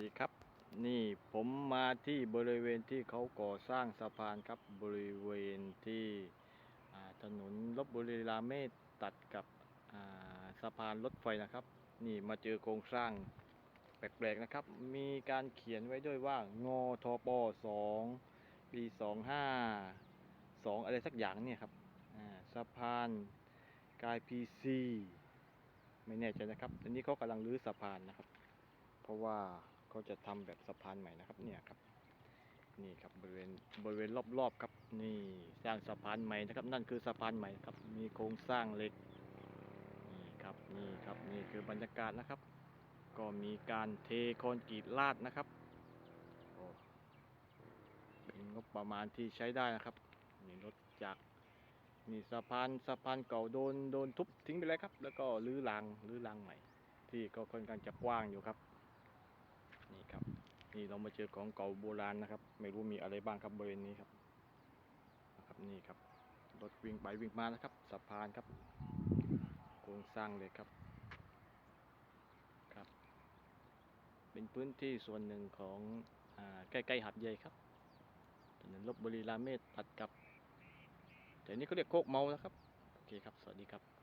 ดีครับ นี่ผมมาที่บริเวณที่เขาก่อสร้างสะพานครับบริเวณที่ถนนลบบุรีรามเมตรตัดกับสะพานรถไฟนะครับ นี่มาเจอโครงสร้างแปลกๆนะครับ มีการเขียนไว้ด้วยว่างอทปสองปีสองห้าสองอะไรสักอย่างเนี่ยครับสะพานกายพีซีไม่แน่ใจนะครับ อันนี้เขากำลังรื้อสะพานนะครับ เพราะว่า เขาจะทำแบบสะพานใหม่นะครับเนี่ยครับ นี่ครับบริเวณบริเวณรอบๆครับ นี่สร้างสะพานใหม่นะครับ นั่นคือสะพานใหม่ครับ มีโครงสร้างเหล็กนี่ครับนี่ครับนี่คือบรรยากาศนะครับ ก็มีการเทคอนกรีตลาดนะครับเป็นงบประมาณที่ใช้ได้นะครับนี่รถจากรนี่สะพานสะพานเก่าโดนโดนทุบทิ้งไปแล้วครับ แล้วก็รื้อรางรื้อรางใหม่ ที่ก็ค่อนข้างจะกว้างอยู่ครับ นี่ครับ นี่เรามาเจอของเก่าโบราณนะครับ ไม่รู้มีอะไรบ้างครับบริเวณนี้ครับนะครับนี่ครับรถวิ่งไปวิ่งมานะครับสะพานครับโครงสร้างเลยครับครับ เป็นพื้นที่ส่วนหนึ่งของอใกล้ๆหัดใหญ่ครับถนนลบบุรีรามเมตรตัดกับแต่นี้เขาเรียกโคกเมานะครับโอเคครับ สวัสดีครับ